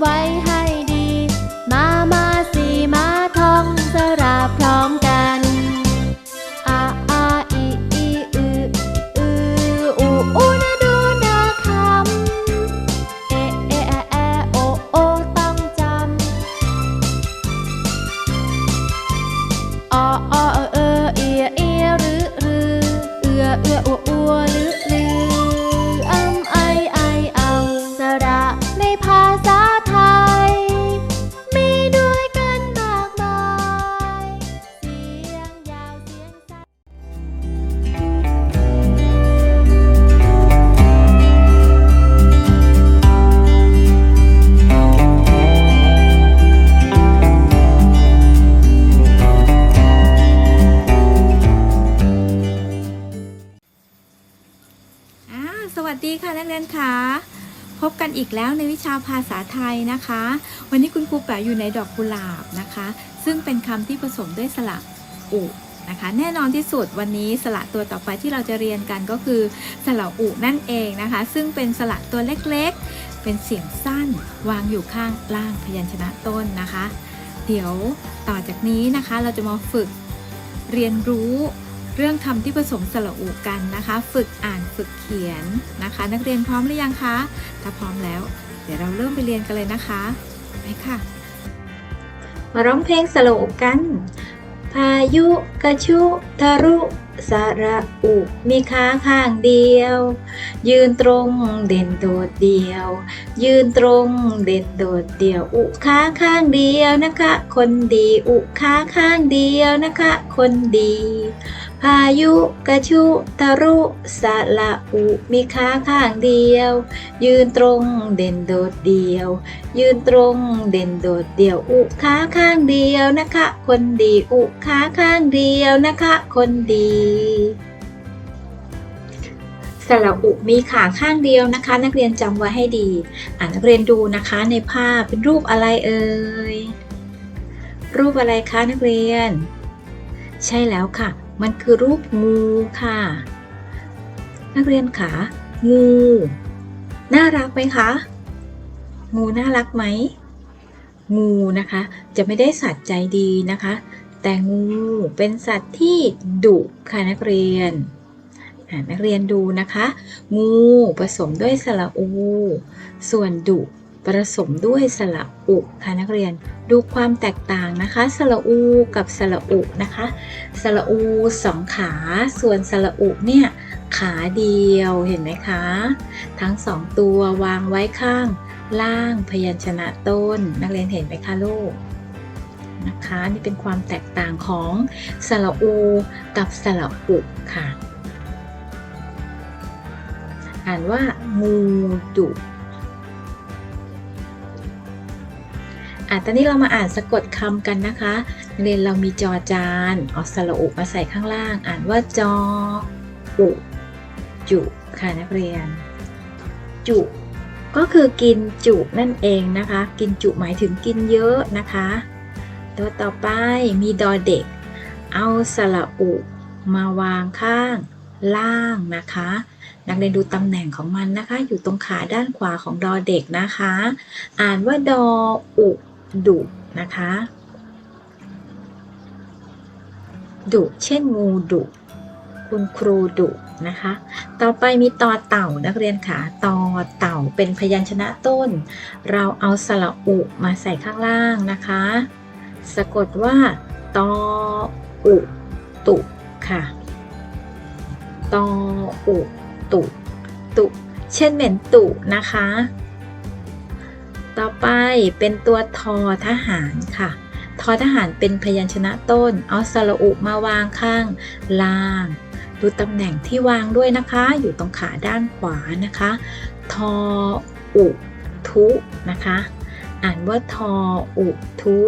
ไว้ให้ดี มามาสีมาทองสระพร้อมกันอาอาอีอีอืออืออูอูนะดูนะคำเอเอแอแอโอโอต้องจำอออเออเออเอียเอียหรือรือเอือเอืออัวอัวหรือ กเรียนค่ะพบกันอีกแล้วในวิชาภาษาไทยนะคะ วันนี้คุณครูแปะอยู่ในดอกกุหลาบนะคะ ซึ่งเป็นคำที่ผสมด้วยสระอุนะคะ แน่นอนที่สุดวันนี้สระตัวต่อไปที่เราจะเรียนกันก็คือสระอุนั่นเองนะคะ ซึ่งเป็นสระตัวเล็กๆ เป็นเสียงสั้นวางอยู่ข้างล่างพยัญชนะต้นนะคะ เดี๋ยวต่อจากนี้นะคะเราจะมาฝึกเรียนรู้ เรื่องคำที่ผสมสระอุกันนะคะ ฝึกอ่านฝึกเขียนนะคะ นักเรียนพร้อมหรือยังคะถ้าพร้อมแล้ว เดี๋ยวเราเริ่มไปเรียนกันเลยนะคะไปค่ะ มาร้องเพลงสโลกกัน พายุกระชุทะรุสระอุมีขาข้างเดียว ยืนตรงเด่นโดดเดียว ยืนตรงเด่นโดดเดียว อุขาข้างเดียวนะคะ คนดี อุขาข้างเดียวนะคะ คนดีพายุกระชุทะรุสระอุมีขาข้างเดียว ยืนตรงเด่นโดดเดียว ยืนตรงเด่นโดดเดียวอุขาข้างเดียวนะคะ คนดีอุขาข้างเดียวนะคะ คนดีสระอุมีขาข้างเดียวนะคะ นักเรียนจำไว้ให้ดี อ่านักเรียนดูนะคะในภาพเป็นรูปอะไรเอ่ยรูปอะไรคะนักเรียน ใช่แล้วค่ะ มันคือรูปงูค่ะ นักเรียนขางู น่ารักไหมคะ งูน่ารักไหม งูนะคะ จะไม่ได้สัตว์ใจดีนะคะ แต่งูเป็นสัตว์ที่ดุค่ะนักเรียนนักเรียนดูนะคะ งูผสมด้วยสระอู ส่วนดุ ผสมด้วยสระอุค่ะนักเรียนดูความแตกต่างนะคะ สระอูกับสระอุนะคะ สระอูสองขา ส่วนสระอุเนี่ยขาเดียวเห็นไหมคะ ทั้งสองตัววางไว้ข้างล่างพยัญชนะต้น นักเรียนเห็นไหมคะลูกนะคะนี่เป็นความแตกต่างของสระอูกับสระอุค่ะ อ่านว่างูดุ อะตอนนี้เรามาอ่านสะกดคำกันนะคะ เรียนเรามีจอจานเอาสระอุมาใส่ข้างล่าง อ่านว่าจออุจุค่ะนักเรียน จุ ก็คือกินจุนั่นเองนะคะ กินจุหมายถึงกินเยอะนะคะ ตัวต่อไปมีดอเด็ก เอาสระอุมาวางข้างล่างนะคะ นักเรียนดูตำแหน่งของมันนะคะ อยู่ตรงขาด้านขวาของดอเด็กนะคะ อ่านว่าดออุ ดุนะคะดุเช่นงูดุคุณครูดุนะคะ ต่อไปมีตอเต่านักเรียนค่ะตอเต่าเป็นพยัญชนะต้น เราเอาสระอุมาใส่ข้างล่างนะคะ สะกดว่าตออุตุค่ะตออุตุตุ เช่นเหม็นตุนะคะ ต่อไปเป็นตัวทอทหารค่ะ ทอทหารเป็นพยัญชนะต้น เอาสระอุมาวางข้างล่าง ดูตำแหน่งที่วางด้วยนะคะ อยู่ตรงขาด้านขวานะคะ ทออุทุนะคะ อ่านว่าทออุทุ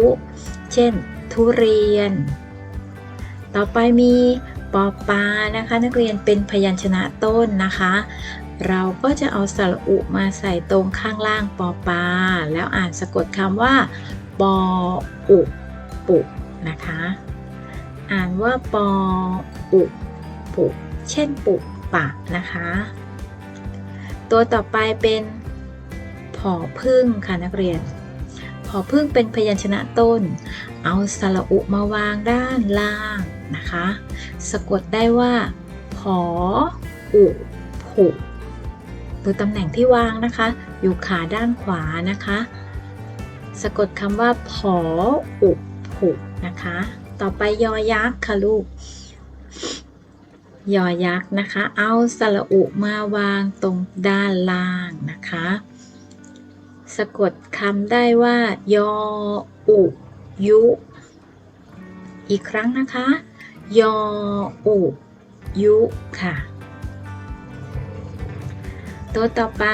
เช่น ทุเรียน ต่อไปมี ปอปานะคะ นักเรียนเป็นพยัญชนะต้นนะคะ เราก็จะเอาสระอุมาใส่ตรงข้างล่างปอปา แล้วอ่านสะกดคำว่าปออุปุนะคะ อ่านว่าปออุปุเช่นปุปะนะคะ ตัวต่อไปเป็นผอพึ่งค่ะนักเรียนพอพึ่งเป็นพยัญชนะต้น เอาสระอุมาวางด้านล่าง นะคะ สะกดได้ว่าผออุผุดูตำแหน่งที่วางนะคะ อยู่ขาด้านขวานะคะ สะกดคำว่าผออุผุนะคะ ต่อไปยอยักษ์ค่ะลูก ยอยักษ์นะคะ เอาสระอุมาวางตรงด้านล่างนะคะ สะกดคำได้ว่า ยออุยุ อีกครั้งนะคะ ยออุยุค่ะ ตัวต่อไป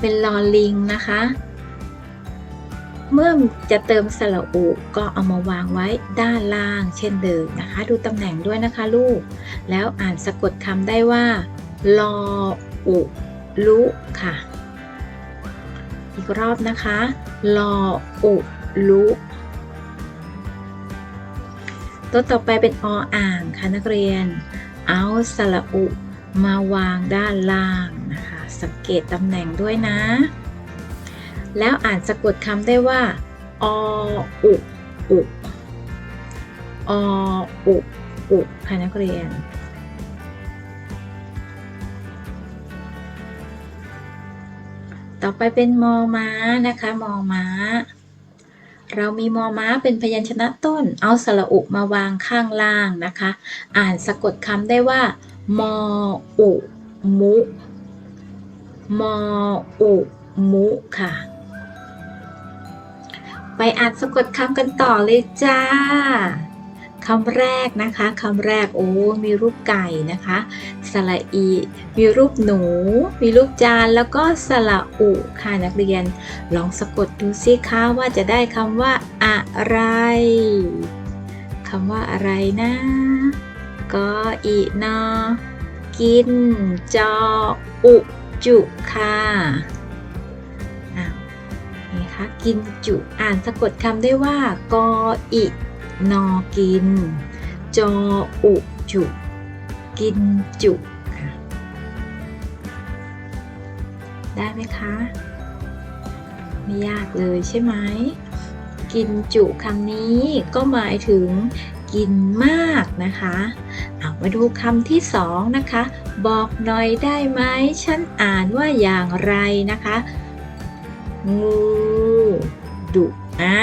เป็นลอลิงนะคะ เมื่อจะเติมสระอุก็เอามาวางไว้ด้านล่างเช่นเดิมนะคะ ดูตำแหน่งด้วยนะคะลูก แล้วอ่านสะกดคำได้ว่าลออุลุค่ะ อีกรอบนะคะ ลออุลุ ตัวต่อไปเป็นออ่างค่ะนักเรียน เอาสระอุ มาวางด้านล่างนะคะ สังเกตตำแหน่งด้วยนะ แล้วอ่านสะกดคำได้ว่า ออุอุออุอุค่ะนักเรียน ต่อไปเป็นมอม้านะคะ มอม้า เรามีมอม้าเป็นพยัญชนะต้น เอาสระอุมาวางข้างล่างนะคะ อ่านสะกดคำได้ว่า มออุมุ มออุมุค่ะ ไปอ่านสะกดคำกันต่อเลยจ้า คำแรกนะคะคำแรกโอ้มีรูปไก่นะคะสระอีมีรูปหนู มีรูปจานแล้วก็สระอุค่ะนักเรียน ลองสะกดดูสิคะว่าจะได้คำว่าอะไรคำว่าอะไรนะก็อีนอกิน จอ อุจุค่ะนี่คะกินจุอ่านสะกดคำได้ว่ากออิ นอกิน จออุจุ กินจุค่ะได้ไหมคะ ไม่ยากเลยใช่ไหม กินจุคำนี้ก็หมายถึงกินมากนะคะเอามาดูคำที่สองนะคะ บอกหน่อยได้ไหมฉันอ่านว่าอย่างไรนะคะ งูดุ อ่า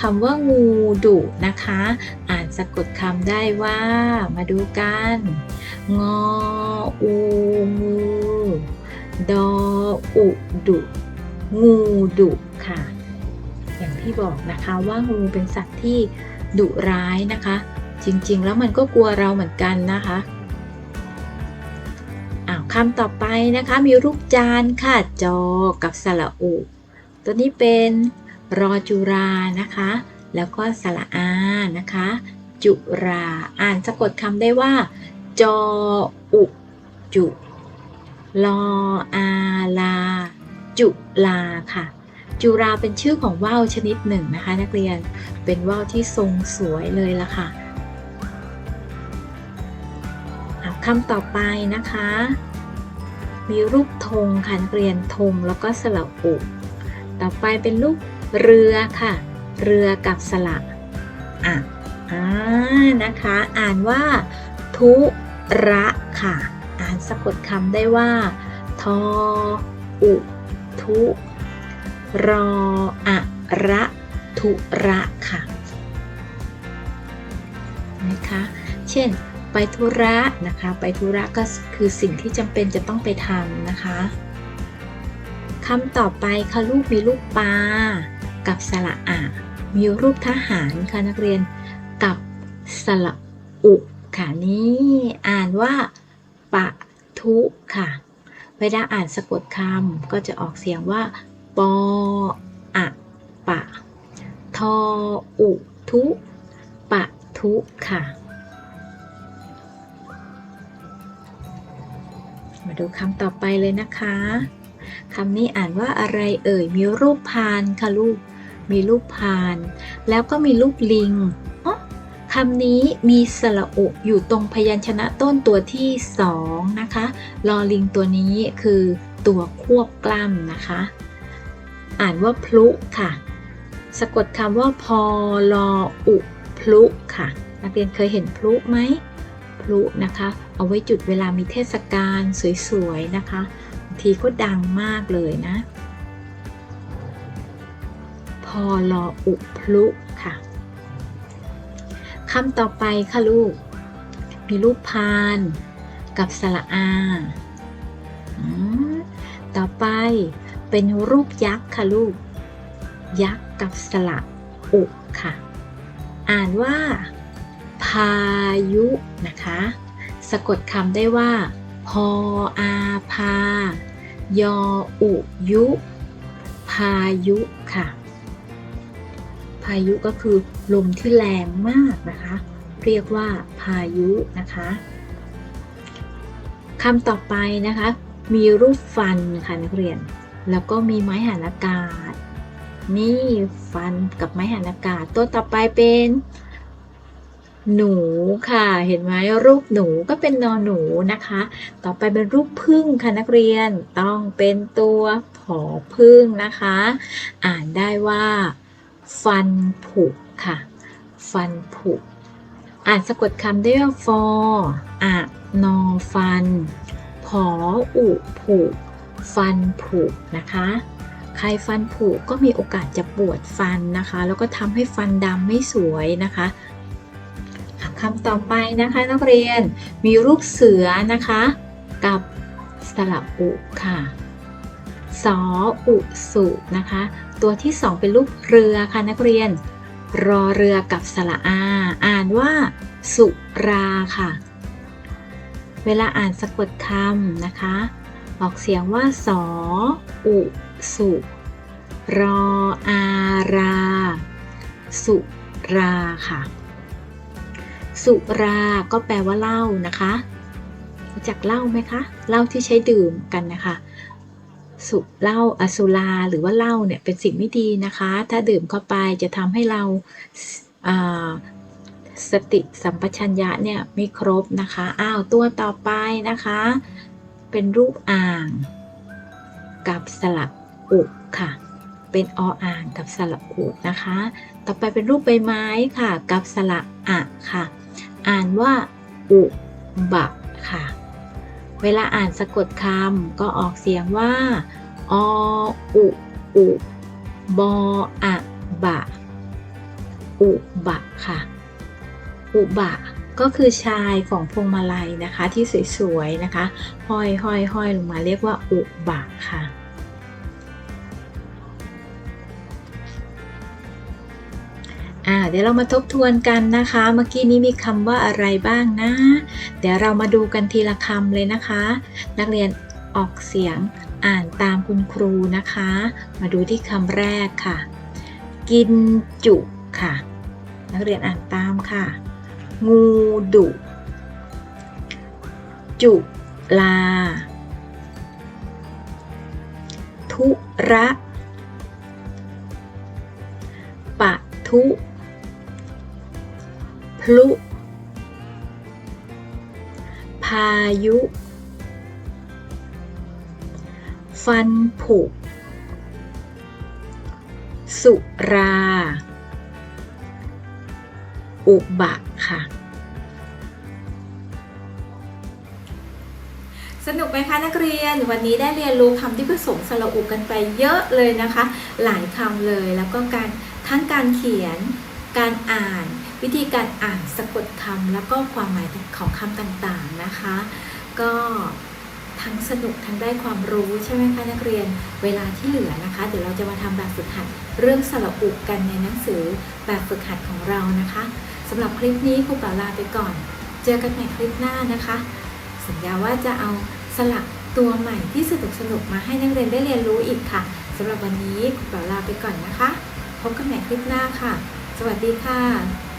คำว่างูดุนะคะ อ่านสะกดคำได้ว่า มาดูกัน งออูงูดออุดุงูดุค่ะ อย่างที่บอกนะคะว่างูเป็นสัตว์ที่ดุร้ายนะคะ จริงๆ แล้วมันก็กลัวเราเหมือนกันนะคะอ้าวคำต่อไปนะคะ มีรูปจานค่ะ จอกับสระอุ ตัวนี้เป็น รอจุรานะคะ แล้วก็สระอานะคะ จุรา อ่านสะกดคำได้ว่า จออุจุลออาลา จุลาค่ะ จุราเป็นชื่อของว่าวชนิดหนึ่งนะคะ นักเรียนเป็นว่าวที่ทรงสวยเลยละค่ะอะคำต่อไปนะคะ มีรูปธงค่ะนักเรียนธงแล้วก็สระอุ ต่อไปเป็นรูป เรือค่ะ เรือกับสระอะอ่านะคะ อ่านว่า ทุระค่ะ อ่านสะกดคำได้ว่า ทอ อุ ทุ รออะระทุระค่ะนะคะ เช่น ไปธุระนะคะ ไปธุระก็คือสิ่งที่จำเป็นจะต้องไปทำนะคะคำต่อไปค่ะลูกมีรูปปลา กับสระอะมีรูปทหารค่ะนักเรียนกับสระอุค่ะนี่อ่านว่าปะทุค่ะ เวลาอ่านสะกดคำก็จะออกเสียงว่า ปออะปะ ทออุทุ ปะทุค่ะ มาดูคำต่อไปเลยนะคะคำนี้อ่านว่าอะไรเอ่ย มีรูปพานค่ะลูก มีรูปพาน แล้วก็มีรูปลิงอ๋อคำนี้มีสระอุอยู่ตรงพยัญชนะต้นตัวที่สองนะคะลอลิงตัวนี้คือตัวควบกล้ำนะคะ อ่านว่าพลุค่ะ สะกดคำว่าพอลออุพลุค่ะ นักเรียนเคยเห็นพลุไหมพลุนะคะ เอาไว้จุดเวลามีเทศกาลสวยๆนะคะบางทีก็ดังมากเลยนะ พอลออุพลุค่ะคำต่อไปค่ะลูก มีรูปพานกับสระอา ต่อไปเป็นรูปยักษ์ค่ะลูก ยักษ์กับสระอุค่ะ อ่านว่า พายุนะคะ สะกดคำได้ว่า พออาพายออุยุ พายุค่ะ พายุก็คือลมที่แรงมากนะคะ เรียกว่าพายุนะคะคำต่อไปนะคะ มีรูปฟันค่ะนักเรียน แล้วก็มีไม้หันอากาศ นี่ฟันกับไม้หันอากาศ ตัวต่อไปเป็น หนูค่ะ เห็นไหมรูปหนูก็เป็นนอนหนูนะคะ ต่อไปเป็นรูปพึ่งค่ะนักเรียน ต้องเป็นตัวผอพึ่งนะคะ อ่านได้ว่า ฟันผุค่ะ ฟันผุ อ่านสะกดคำได้ว่าฟออะนอฟัน ผออุผุ ฟันผุนะคะ ใครฟันผุก็มีโอกาสจะปวดฟันนะคะ แล้วก็ทำให้ฟันดำไม่สวยนะคะคำต่อไปนะคะนักเรียนมีรูปเสือนะคะ กับสระอุค่ะ สออุสุนะคะ ตัวที่สองเป็นรูปเรือค่ะนักเรียน รอเรือกับสระอา อ่านว่า สุราค่ะ เวลาอ่านสะกดคำนะคะ ออกเสียงว่า สอ อุ สุ รออารา สุราค่ะ สุราก็แปลว่าเหล้านะคะรู้จักเหล้าไหมคะเหล้าที่ใช้ดื่มกันนะคะ สุเหล้าอสุราหรือว่าเหล้าเนี่ยเป็นสิ่งไม่ดีนะคะ ถ้าดื่มเข้าไปจะทำให้เราสติสัมปชัญญะเนี่ยไม่ครบนะคะอ้าวตัวต่อไปนะคะ เป็นรูปอ่าง กับสระอุค่ะ เป็นออ่างกับสระอุนะคะ ต่อไปเป็นรูปใบไม้ค่ะ กับสระอะค่ะ อ่านว่าอุบะค่ะ เวลาอ่านสะกดคำก็ออกเสียงว่า ออุ อุ บออะบะ อุบะค่ะ อุบะก็คือชายของพวงมาลัยนะคะที่สวยๆนะคะ ห้อยห้อยห้อยลงมาเรียกว่าอุบะค่ะ อ่าเดี๋ยวเรามาทบทวนกันนะคะ เมื่อกี้นี้มีคำว่าอะไรบ้างนะ เดี๋ยวเรามาดูกันทีละคำเลยนะคะ นักเรียนออกเสียงอ่านตามคุณครูนะคะ มาดูที่คำแรกค่ะ กินจุค่ะ นักเรียนอ่านตามค่ะ งูดุ จุลา ทุระปะทุ พลุ พายุ ฟันผุ สุรา อุบะค่ะสนุกไหมคะนักเรียนวันนี้ได้เรียนรู้คำที่ผสมสระอุกันไปเยอะเลยนะคะ หลายคำเลยแล้วก็การทั้งการเขียน การอ่าน วิธีการอ่านสะกดคำแล้วก็ความหมายของคำต่างๆนะคะ ก็ทั้งสนุกทั้งได้ความรู้ใช่ไหมคะนักเรียนเวลาที่เหลือนะคะ เดี๋ยวเราจะมาทำแบบฝึกหัดเรื่องสระอุกกันในหนังสือแบบฝึกหัดของเรานะคะสำหรับคลิปนี้ครูป๋าลาไปก่อน เจอกันใหม่คลิปหน้านะคะ สัญญาว่าจะเอาสลักตัวใหม่ที่สนุกสนุกมาให้นักเรียนได้เรียนรู้อีกค่ะสำหรับวันนี้ครูป๋าลาไปก่อนนะคะ พบกันใหม่คลิปหน้าค่ะ สวัสดีค่ะ